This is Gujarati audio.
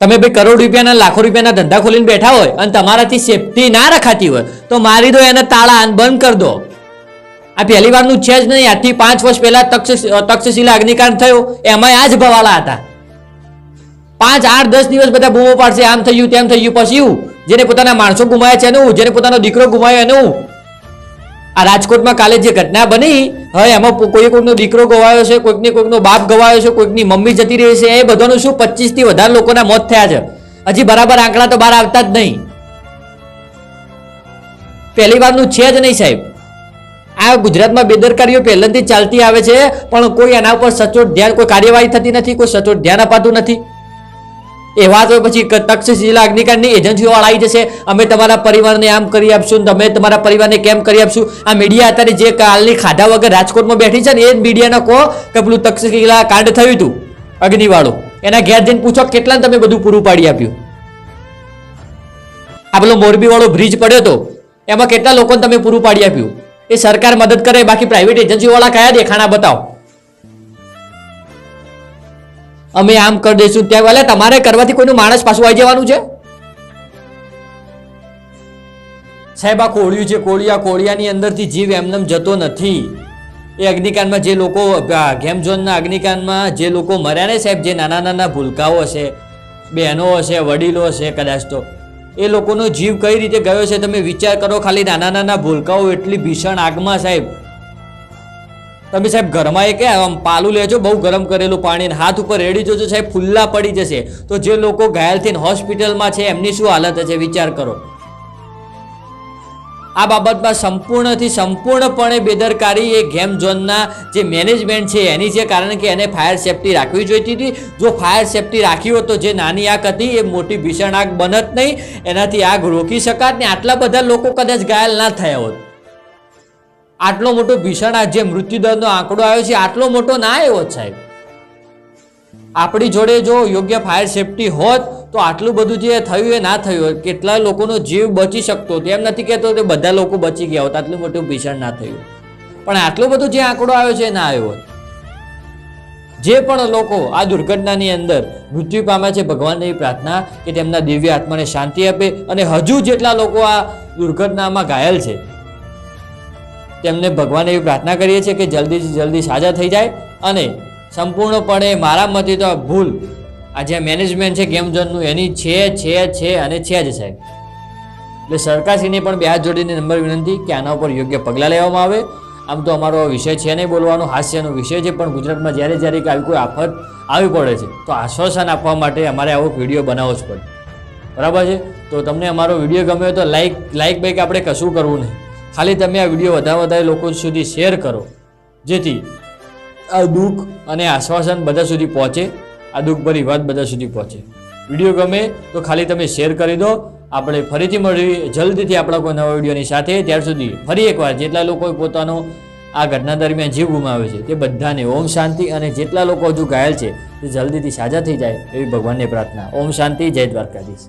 તમે ભાઈ કરોડ રૂપિયાના, લાખો રૂપિયાના ધંધા ખોલીને બેઠા હોય અને તમારાથી સેફટી ના રખાતી હોય, તો મારી દો એને તાળા બંધ કરી દો. આ પહેલી વારનું છે જ નહીં. આજથી પાંચ વર્ષ પહેલા તક્ષ તક્ષશિલા અગ્નિકાંડ થયો. એમાં આ જ ભવાલા હતા. પાંચ, આઠ, દસ દિવસ બધા બૂમો પાડશે. આમ થયું, તેમ થયું. પછી જેને પોતાના માણસો ગુમાયા છે એનું, જેને પોતાનો દીકરો ગુમાયો એનું આ રાજકોટમાં કાલે જે ઘટના બની હવે એમાં કોઈ કોઈનો દીકરો ગવાયો છે, કોઈકને કોઈકનો બાપ ગવાયો છે, કોઈકની મમ્મી જતી રહી છે, એ બધાનું શું પચીસથી વધારે લોકોના મોત થયા છે? હજી બરાબર આંકડા તો બહાર આવતા જ નહીં. પહેલી વારનું છે જ નહીં, સાહેબ. આ ગુજરાતમાં બેદરકારીઓ પહેલેથી ચાલતી આવે છે, પણ કોઈ એના ઉપર સચોટ ધ્યાન, કોઈ કાર્યવાહી થતી નથી, કોઈ સચોટ ધ્યાન અપાતું નથી. એવા તો પછી ક- તક્ષશિલા અગ્નિકાંડની એજન્સીઓ વાળા આવી જશે. અમે તમારા પરિવારને આમ કરી આપશું તમે તમારા પરિવારને કેમ કરી આપશું? આ મીડિયા અત્યારે જે કાલની ખાધા વગર રાજકોટમાં બેઠી છે ને, એ જ મીડિયાને કહો કે પેલું તક્ષશિલા કાંડ થયું હતું અગ્નિવાળું. એના ઘેર જઈને પૂછો કેટલાને તમે બધું પૂરું પાડી આપ્યું? આ પેલો મોરબી વાળો બ્રિજ પડ્યો હતો એમાં કેટલા લોકોને તમે પૂરું પાડી આપ્યું? એ સરકાર મદદ કરે, બાકી પ્રાઇવેટ એજન્સી વાળા કયા દેખાણા બતાવો? અમે આમ કરી દઈશું ત્યાં વાલે, તમારે કરવાથી કોઈનું માણસ પાછું આવી જવાનું છે? સાહેબ, આ કોળિયું છે, કોળિયા કોળિયાની અંદરથી જીવ એમનેમ જતો નથી. એ અગ્નિકાંડમાં જે લોકો ગેમ ઝોનના અગ્નિકાંડમાં જે લોકો મર્યા ને સાહેબ, જે નાના નાના ભૂલકાઓ હશે, બહેનો હશે, વડીલો હશે, કદાચ તો, એ લોકોનો જીવ કઈ રીતે ગયો છે તમે વિચાર કરો, ખાલી નાના નાના ભૂલકાઓ, એટલી ભીષણ આગમાં સાહેબ. તમે સાહેબ ઘરમાં એ કે આમ પાલું લેજો, બહુ ગરમ કરેલું પાણી હાથ ઉપર રેડી જોજો સાહેબ, ફુલ્લા પડી જશે. તો જે લોકો ઘાયલ થઈને હોસ્પિટલમાં છે, એમની શું હાલત હશે, વિચાર કરો. આ બાબતમાં સંપૂર્ણથી સંપૂર્ણપણે બેદરકારી એ ગેમ ઝોનના જે મેનેજમેન્ટ છે, એની છે, કારણ કે એને ફાયર સેફટી રાખવી જોઈતી હતી. જો ફાયર સેફટી રાખી હોત તો જે નાની આગ હતી, એ મોટી ભીષણ આગ બનત નહીં. એનાથી આગ રોકી શકાત ને આટલા બધા લોકો કદાચ ઘાયલ ના થયા હોત. આટલો મોટો ભીષણ આ જે મૃત્યુદરનો આંકડો આવ્યો છે, આટલો મોટો ના આવ્યો સાહેબ. આપણી જોડે જો યોગ્ય ફાયર સેફટી હોત, તો આટલું બધું જે થયું એ ના થયું કેટલા લોકોનો જીવ બચી શકતો હતો. એમ નથી કહેતો કે બધા લોકો બચી ગયા હોત, આટલું મોટું ભીષણ ના થયું પણ આટલો બધો જે આંકડો આવ્યો છે ના આવ્યો હોત. જે પણ લોકો આ દુર્ઘટનાની અંદર મૃત્યુ પામ્યા છે, ભગવાનની પ્રાર્થના કે તેમના દિવ્ય આત્માને શાંતિ આપે અને હજુ જેટલા લોકો આ દુર્ઘટનામાં ઘાયલ છે તેમને ભગવાને એવી પ્રાર્થના કરીએ છીએ કે જલ્દીથી જલ્દી સાજા થઈ જાય અને સંપૂર્ણપણે મારા મતે તો ભૂલ, આ જે મેનેજમેન્ટ છે ગેમ ઝોનનું એની છે છે છે અને છે જ સાહેબ. એટલે સરકારશ્રીને પણ બે જોડીને નંબર વિનંતી કે આના ઉપર યોગ્ય પગલાં લેવામાં આવે. આમ તો અમારો વિષય છે નહીં બોલવાનો, હાસ્યનો વિષય છે, પણ ગુજરાતમાં જ્યારે જ્યારે આવી કોઈ આફત આવી પડે છે, તો આશ્વાસન આપવા માટે અમારે આવો વીડિયો બનાવવો જ પડે. બરાબર છે? તો તમને અમારો વીડિયો ગમ્યો તો લાઈક લાઈક બાઈક આપણે કશું કરવું નહીં. ખાલી તમે આ વીડિયો વધારે વધારે લોકો સુધી શેર કરો, જેથી આ દુઃખ અને આશ્વાસન બધા સુધી પહોંચે, આ દુઃખભરી વાત બધા સુધી પહોંચે. વીડિયો ગમે તો ખાલી તમે શેર કરી દો, આપણે ફરીથી મળીએ જલ્દીથી આપણા કોઈ નવા વિડીયોની સાથે. ત્યાર સુધી ફરી એકવાર જેટલા લોકોએ પોતાનો આ ઘટના દરમિયાન જીવ ગુમાવે છે, તે બધાને ઓમ શાંતિ અને જેટલા લોકો હજુ ઘાયલ છે, તે જલ્દીથી સાજા થઈ જાય એવી ભગવાનને પ્રાર્થના. ઓમ શાંતિ, જય દ્વારકાધીશ.